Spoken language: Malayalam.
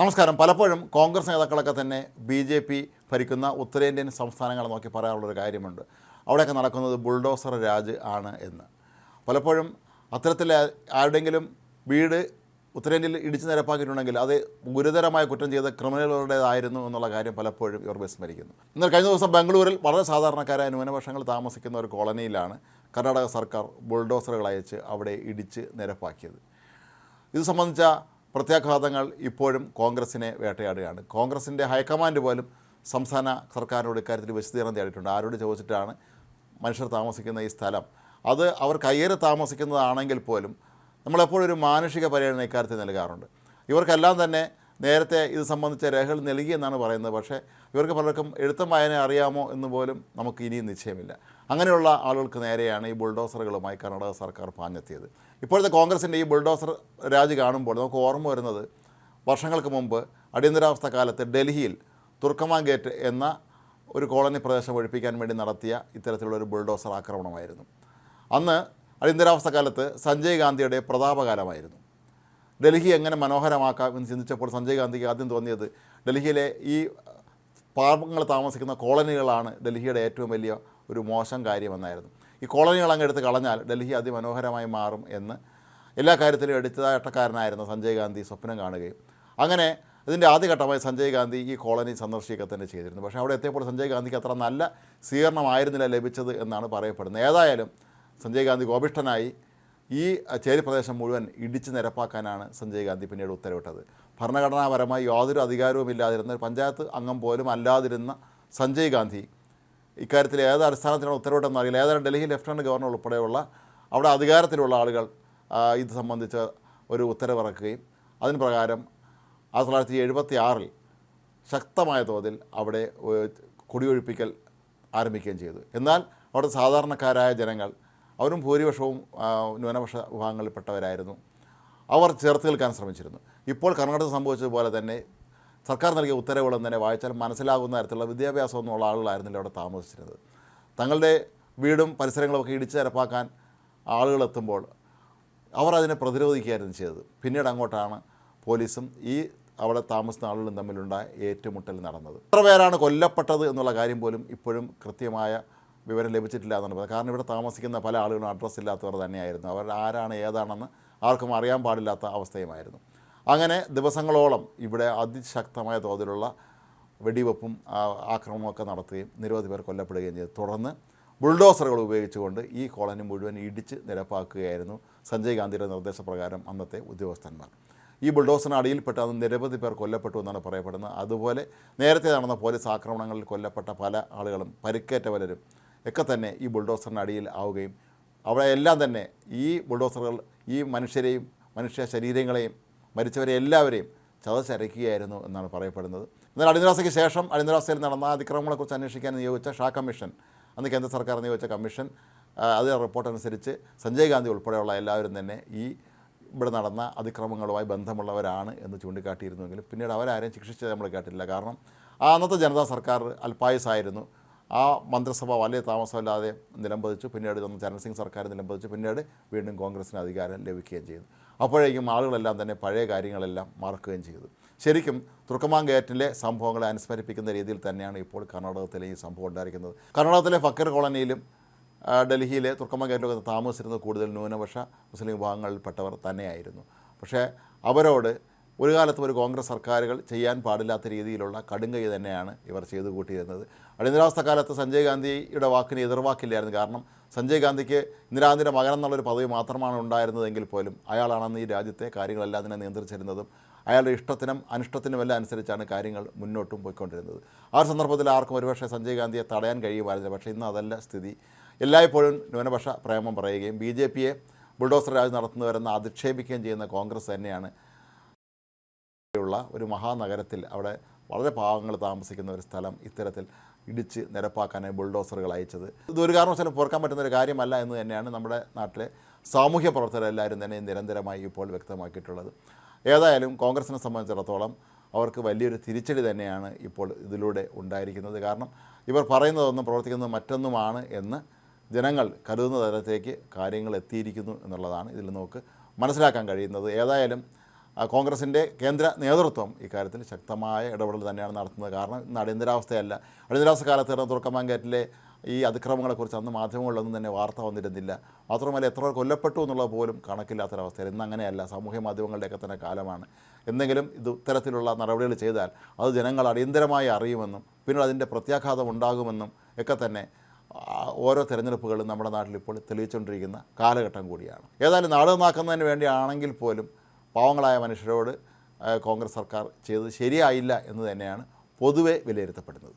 നമസ്കാരം. പലപ്പോഴും കോൺഗ്രസ് നേതാക്കളൊക്കെ തന്നെ ബി ജെ പി ഭരിക്കുന്ന ഉത്തരേന്ത്യൻ സംസ്ഥാനങ്ങളെ നോക്കി പറയാനുള്ളൊരു കാര്യമുണ്ട്. അവിടെയൊക്കെ നടക്കുന്നത് ബുൾഡോസർ രാജ് ആണ് എന്ന്. പലപ്പോഴും അത്തരത്തിൽ ആരുടെങ്കിലും വീട് ഉത്തരേന്ത്യയിൽ ഇടിച്ചു നിരപ്പാക്കിയിട്ടുണ്ടെങ്കിൽ അത് ഗുരുതരമായ കുറ്റം ചെയ്ത ക്രിമിനലുകളുടേതായിരുന്നു എന്നുള്ള കാര്യം പലപ്പോഴും ഇവർ വിസ്മരിക്കുന്നു. എന്നാൽ കഴിഞ്ഞ ദിവസം ബംഗളൂരിൽ വളരെ സാധാരണക്കാരായ ന്യൂനപക്ഷങ്ങൾ താമസിക്കുന്ന ഒരു കോളനിയിലാണ് കർണാടക സർക്കാർ ബുൾഡോസറുകൾ അയച്ച് അവിടെ ഇടിച്ച് നിരപ്പാക്കിയത്. ഇത് സംബന്ധിച്ച പ്രത്യാഘാതങ്ങൾ ഇപ്പോഴും കോൺഗ്രസിനെ വേട്ടയാടുകയാണ്. കോൺഗ്രസിന്റെ ഹൈക്കമാൻഡ് പോലും സംസ്ഥാന സർക്കാരിനോട് ഇക്കാര്യത്തിൽ വിശദീകരണം തേടിയിട്ടുണ്ട്. ആരോട് ചോദിച്ചിട്ടാണ് മനുഷ്യർ താമസിക്കുന്ന ഈ സ്ഥലം? അത് അവർ കയ്യേറി താമസിക്കുന്നതാണെങ്കിൽ പോലും നമ്മളെപ്പോഴും ഒരു മാനുഷിക പരിഗണന ഇക്കാര്യത്തിൽ നൽകാറുണ്ട്. ഇവർക്കെല്ലാം തന്നെ നേരത്തെ ഇത് സംബന്ധിച്ച രേഖകൾ നൽകിയെന്നാണ് പറയുന്നത്. പക്ഷേ ഇവർക്ക് പലർക്കും എഴുത്തും വായന അറിയാമോ എന്ന് പോലും നമുക്ക് ഇനിയും നിശ്ചയമില്ല. അങ്ങനെയുള്ള ആളുകൾക്ക് നേരെയാണ് ഈ ബുൾഡോസറുകളുമായി കർണാടക സർക്കാർ പാഞ്ഞെത്തിയത്. ഇപ്പോഴത്തെ കോൺഗ്രസിന്റെ ഈ ബുൾഡോസർ രാജ് കാണുമ്പോൾ നമുക്ക് ഓർമ്മ വരുന്നത് വർഷങ്ങൾക്ക് മുമ്പ് അടിയന്തരാവസ്ഥ കാലത്ത് ഡൽഹിയിൽ തുർക്കമാൻ ഗേറ്റ് എന്ന ഒരു കോളനി പ്രദേശം ഒഴിപ്പിക്കാൻ വേണ്ടി നടത്തിയ ഇത്തരത്തിലുള്ള ഒരു ബുൾഡോസർ ആക്രമണമായിരുന്നു. അന്ന് അടിയന്തരാവസ്ഥ കാലത്ത് സഞ്ജയ് ഗാന്ധിയുടെ പ്രതാപകാലമായിരുന്നു. ഡൽഹി എങ്ങനെ മനോഹരമാക്കാം എന്ന് ചിന്തിച്ചപ്പോൾ സഞ്ജയ് ഗാന്ധിക്ക് ആദ്യം തോന്നിയത് ഡൽഹിയിലെ ഈ പാവങ്ങൾ താമസിക്കുന്ന കോളനികളാണ് ഡൽഹിയുടെ ഏറ്റവും വലിയ ഒരു മോശം കാര്യമെന്നായിരുന്നു. ഈ കോളനികൾ അങ്ങ് എടുത്ത് കളഞ്ഞാൽ ഡൽഹി അതിമനോഹരമായി മാറും എന്ന് എല്ലാ കാര്യത്തിലും എടുത്തതാട്ടക്കാരനായിരുന്ന സഞ്ജയ് ഗാന്ധി സ്വപ്നം കാണുകയും അങ്ങനെ ഇതിന്റെ ആദ്യഘട്ടമായി സഞ്ജയ് ഗാന്ധി ഈ കോളനി സന്ദർശിക്കുക തന്നെ ചെയ്തിരുന്നു. പക്ഷേ അവിടെ എത്തിയപ്പോൾ സഞ്ജയ് ഗാന്ധിക്ക് അത്ര നല്ല സ്വീകരണമായിരുന്നില്ല ലഭിച്ചത് എന്നാണ് പറയപ്പെടുന്നത്. ഏതായാലും സഞ്ജയ് ഗാന്ധി കോപിഷ്ഠനായി ഈ ചേരി പ്രദേശം മുഴുവൻ ഇടിച്ച് നിരപ്പാക്കാനാണ് സഞ്ജയ് ഗാന്ധി പിന്നീട് ഉത്തരവിട്ടത്. ഭരണഘടനാപരമായി യാതൊരു അധികാരവും ഇല്ലാതിരുന്ന ഒരു പഞ്ചായത്ത് അംഗം പോലും അല്ലാതിരുന്ന സഞ്ജയ് ഗാന്ധി. ഇക്കാര്യത്തിൽ ഏത് അടിസ്ഥാനത്തിലാണ് ഉത്തരവിട്ടെന്ന് അറിയില്ല. ഏതായാലും ഡൽഹി ലഫ്റ്റനന്റ് ഗവർണർ ഉൾപ്പെടെയുള്ള അവിടെ അധികാരത്തിലുള്ള ആളുകൾ ഇത് സംബന്ധിച്ച് ഒരു ഉത്തരവിറക്കുകയും അതിന് പ്രകാരം ആയിരത്തി തൊള്ളായിരത്തി എഴുപത്തി ആറിൽ ശക്തമായ തോതിൽ അവിടെ കുടിയൊഴിപ്പിക്കൽ ആരംഭിക്കുകയും ചെയ്തു. എന്നാൽ അവിടെ സാധാരണക്കാരായ ജനങ്ങൾ അവരും ഭൂരിപക്ഷവും ന്യൂനപക്ഷ വിഭാഗങ്ങളിൽപ്പെട്ടവരായിരുന്നു. അവർ ചേർത്ത് നിൽക്കാൻ ശ്രമിച്ചിരുന്നു. ഇപ്പോൾ കർണാടക സംഭവിച്ചതുപോലെ തന്നെ സർക്കാർ നൽകിയ ഉത്തരവുകളും തന്നെ വായിച്ചാൽ മനസ്സിലാകുന്ന തരത്തിലുള്ള വിദ്യാഭ്യാസമൊന്നുമുള്ള ആളുകളായിരുന്നില്ല അവിടെ താമസിച്ചിരുന്നത്. തങ്ങളുടെ വീടും പരിസരങ്ങളുമൊക്കെ ഇടിച്ചു നിരപ്പാക്കാൻ ആളുകളെത്തുമ്പോൾ അവർ അതിനെ പ്രതിരോധിക്കുകയായിരുന്നു ചെയ്തത്. പിന്നീട് അങ്ങോട്ടാണ് പോലീസും ഈ അവിടെ താമസിക്കുന്ന ആളുകളും തമ്മിലുണ്ടായ ഏറ്റുമുട്ടൽ നടന്നത്. എത്ര പേരാണ് കൊല്ലപ്പെട്ടത് എന്നുള്ള കാര്യം പോലും ഇപ്പോഴും കൃത്യമായ വിവരം ലഭിച്ചിട്ടില്ല എന്നാണ് പറയുന്നത്. കാരണം ഇവിടെ താമസിക്കുന്ന പല ആളുകളും അഡ്രസ്സ് ഇല്ലാത്തവർ തന്നെയായിരുന്നു. അവർ ആരാണ് ഏതാണെന്ന് ആർക്കും അറിയാൻ പാടില്ലാത്ത അവസ്ഥയുമായിരുന്നു. അങ്ങനെ ദിവസങ്ങളോളം ഇവിടെ അതിശക്തമായ തോതിലുള്ള വെടിവെപ്പും ആക്രമണമൊക്കെ നടത്തുകയും നിരവധി പേർ കൊല്ലപ്പെടുകയും ചെയ്തു. തുടർന്ന് ബുൾഡോസറുകൾ ഉപയോഗിച്ചുകൊണ്ട് ഈ കോളനി മുഴുവൻ ഇടിച്ച് നിരപ്പാക്കുകയായിരുന്നു സഞ്ജയ് ഗാന്ധിയുടെ നിർദ്ദേശപ്രകാരം അന്നത്തെ ഉദ്യോഗസ്ഥന്മാർ. ഈ ബുൾഡോസറിന് അടിയിൽപ്പെട്ട് അന്ന് നിരവധി പേർ കൊല്ലപ്പെട്ടു എന്നാണ് പറയപ്പെടുന്നത്. അതുപോലെ നേരത്തെ നടന്ന പോലീസ് ആക്രമണങ്ങളിൽ കൊല്ലപ്പെട്ട പല ആളുകളും പരിക്കേറ്റ പലരും ഒക്കെ തന്നെ ഈ ബുൾഡോസറിന് അടിയിൽ ആവുകയും അവിടെ എല്ലാം തന്നെ ഈ ബുൾഡോസറുകൾ ഈ മനുഷ്യരെയും മനുഷ്യ ശരീരങ്ങളെയും മരിച്ചവരെ എല്ലാവരെയും ചതച്ചരയ്ക്കുകയായിരുന്നു എന്നാണ് പറയപ്പെടുന്നത്. എന്നാൽ അടിയന്തരാവസ്ഥയ്ക്ക് ശേഷം അടിയന്തരാവസ്ഥയിൽ നടന്ന അതിക്രമങ്ങളെക്കുറിച്ച് അന്വേഷിക്കാൻ നിയോഗിച്ച ഷാ കമ്മീഷൻ അന്ന് കേന്ദ്ര സർക്കാർ നിയോഗിച്ച കമ്മീഷൻ അതിലെ റിപ്പോർട്ട് അനുസരിച്ച് സഞ്ജയ് ഗാന്ധി ഉൾപ്പെടെയുള്ള എല്ലാവരും തന്നെ ഈ ഇവിടെ നടന്ന അതിക്രമങ്ങളുമായി ബന്ധമുള്ളവരാണ് എന്ന് ചൂണ്ടിക്കാട്ടിയിരുന്നുവെങ്കിലും പിന്നീട് അവരാരെയും ശിക്ഷിച്ചത് നമ്മൾ കേട്ടില്ല കാരണം ആ അന്നത്തെ ജനതാ സർക്കാർ അൽപായുസായിരുന്നു. ആ മന്ത്രിസഭ വലിയ താമസമില്ലാതെ നിലംപതിച്ചു. പിന്നീട് ഒന്ന് ചരൺ സിംഗ് സർക്കാർ നിലംപതിച്ചു. പിന്നീട് വീണ്ടും കോൺഗ്രസിന് അധികാരം ലഭിക്കുകയും ചെയ്തു. അപ്പോഴേക്കും ആളുകളെല്ലാം തന്നെ പഴയ കാര്യങ്ങളെല്ലാം മറക്കുകയും ചെയ്തു. ശരിക്കും തുർക്കമാങ്കേറ്റിലെ സംഭവങ്ങളെ അനുസ്മരിപ്പിക്കുന്ന രീതിയിൽ തന്നെയാണ് ഇപ്പോൾ കർണാടകത്തിലെ ഈ സംഭവം ഉണ്ടായിരിക്കുന്നത്. കർണാടകത്തിലെ ഫക്കർ കോളനിയിലും ഡൽഹിയിലെ തുർക്കമാങ്കേറ്റിലൊക്കെ താമസിച്ചിരുന്നത് കൂടുതൽ ന്യൂനപക്ഷ മുസ്ലിം വിഭാഗങ്ങളിൽപ്പെട്ടവർ തന്നെയായിരുന്നു. പക്ഷേ അവരോട് ഒരു കാലത്തും ഒരു കോൺഗ്രസ് സർക്കാരുകൾ ചെയ്യാൻ പാടില്ലാത്ത രീതിയിലുള്ള കടുങ്കൈ തന്നെയാണ് ഇവർ ചെയ്തു കൂട്ടിയിരുന്നത്. അടിയന്തരാവസ്ഥ കാലത്ത് സഞ്ജയ് ഗാന്ധിയുടെ വാക്കിന് എതിർവാക്കില്ലായിരുന്നു. കാരണം സഞ്ജയ് ഗാന്ധിക്ക് ഇന്ദിരാഗാന്ധിയുടെ മകൻ എന്നുള്ളൊരു പദവി മാത്രമാണ് ഉണ്ടായിരുന്നതെങ്കിൽ പോലും അയാളാണെന്ന് ഈ രാജ്യത്തെ കാര്യങ്ങളെല്ലാം തന്നെ നിയന്ത്രിച്ചിരുന്നതും അയാളുടെ ഇഷ്ടത്തിനും അനിഷ്ടത്തിനുമെല്ലാം അനുസരിച്ചാണ് കാര്യങ്ങൾ മുന്നോട്ടും പോയിക്കൊണ്ടിരുന്നത്. ആ സന്ദർഭത്തിൽ ആർക്കും ഒരുപക്ഷെ സഞ്ജയ് ഗാന്ധിയെ തടയാൻ കഴിയുമായിരുന്നില്ല. പക്ഷേ ഇന്ന് അതല്ല സ്ഥിതി. എല്ലായ്പ്പോഴും ന്യൂനപക്ഷ പ്രേമം പറയുകയും ബി ജെ പിയെ ബുൾഡോസർ രാജ് നടത്തുന്നവരെന്ന് അധിക്ഷേപിക്കുകയും ചെയ്യുന്ന കോൺഗ്രസ് തന്നെയാണ് ഉള്ള ഒരു മഹാനഗരത്തിൽ അവിടെ വളരെ പാവങ്ങൾ താമസിക്കുന്ന ഒരു സ്ഥലം ഇത്തരത്തിൽ ഇടിച്ച് നിരപ്പാക്കാനായി ബുൾഡോസറുകൾ അയച്ചത്. ഇത് ഒരു കാരണവശാലും പുറക്കാൻ പറ്റുന്ന ഒരു കാര്യമല്ല എന്ന് തന്നെയാണ് നമ്മുടെ നാട്ടിലെ സാമൂഹ്യ പ്രവർത്തകർ പ്രവർത്തകരെല്ലാവരും തന്നെ നിരന്തരമായി ഇപ്പോൾ വ്യക്തമാക്കിയിട്ടുള്ളത്. ഏതായാലും കോൺഗ്രസിനെ സംബന്ധിച്ചിടത്തോളം അവർക്ക് വലിയൊരു തിരിച്ചടി തന്നെയാണ് ഇപ്പോൾ ഇതിലൂടെ ഉണ്ടായിരിക്കുന്നത്. കാരണം ഇവർ പറയുന്നതൊന്നും പ്രവർത്തിക്കുന്നത് മറ്റൊന്നുമാണ് എന്ന് ജനങ്ങൾ കരുതുന്ന തരത്തേക്ക് കാര്യങ്ങൾ എത്തിയിരിക്കുന്നു എന്നുള്ളതാണ് ഇതിൽ നമുക്ക് മനസ്സിലാക്കാൻ കഴിയുന്നത്. ഏതായാലും കോൺഗ്രസിന്റെ കേന്ദ്ര നേതൃത്വം ഇക്കാര്യത്തിൽ ശക്തമായ ഇടപെടൽ തന്നെയാണ് നടത്തുന്നത്. കാരണം ഇന്ന് അടിയന്തരാവസ്ഥയല്ല. അടിയന്തരാവസ്ഥ കാലത്ത് നടന്ന തുറക്കമാങ്കേറ്റിലെ ഈ അതിക്രമങ്ങളെക്കുറിച്ച് അന്ന് മാധ്യമങ്ങളിലൊന്നും തന്നെ വാർത്ത വന്നിരുന്നില്ല. മാത്രമല്ല എത്ര പേർ കൊല്ലപ്പെട്ടു എന്നുള്ളത് പോലും കണക്കില്ലാത്തൊരവസ്ഥയിൽ ഇന്ന് അങ്ങനെയല്ല. സാമൂഹ്യ മാധ്യമങ്ങളുടെയൊക്കെ തന്നെ കാലമാണ്. എന്തെങ്കിലും ഇത് ഇത്തരത്തിലുള്ള നടപടികൾ ചെയ്താൽ അത് ജനങ്ങൾ അടിയന്തരമായി അറിയുമെന്നും പിന്നീട് അതിന്റെ പ്രത്യാഘാതം ഉണ്ടാകുമെന്നും ഒക്കെ തന്നെ ഓരോ തെരഞ്ഞെടുപ്പുകളും നമ്മുടെ നാട്ടിൽ ഇപ്പോൾ തെളിയിച്ചുകൊണ്ടിരിക്കുന്ന കാലഘട്ടം കൂടിയാണ്. ഏതായാലും നാട് നാക്കുന്നതിന് വേണ്ടിയാണെങ്കിൽ പോലും പാവങ്ങളായ മനുഷ്യരോട് കോൺഗ്രസ് സർക്കാർ ചെയ്തത് ശരിയായില്ല എന്ന് തന്നെയാണ് പൊതുവെ വിലയിരുത്തപ്പെടുന്നത്.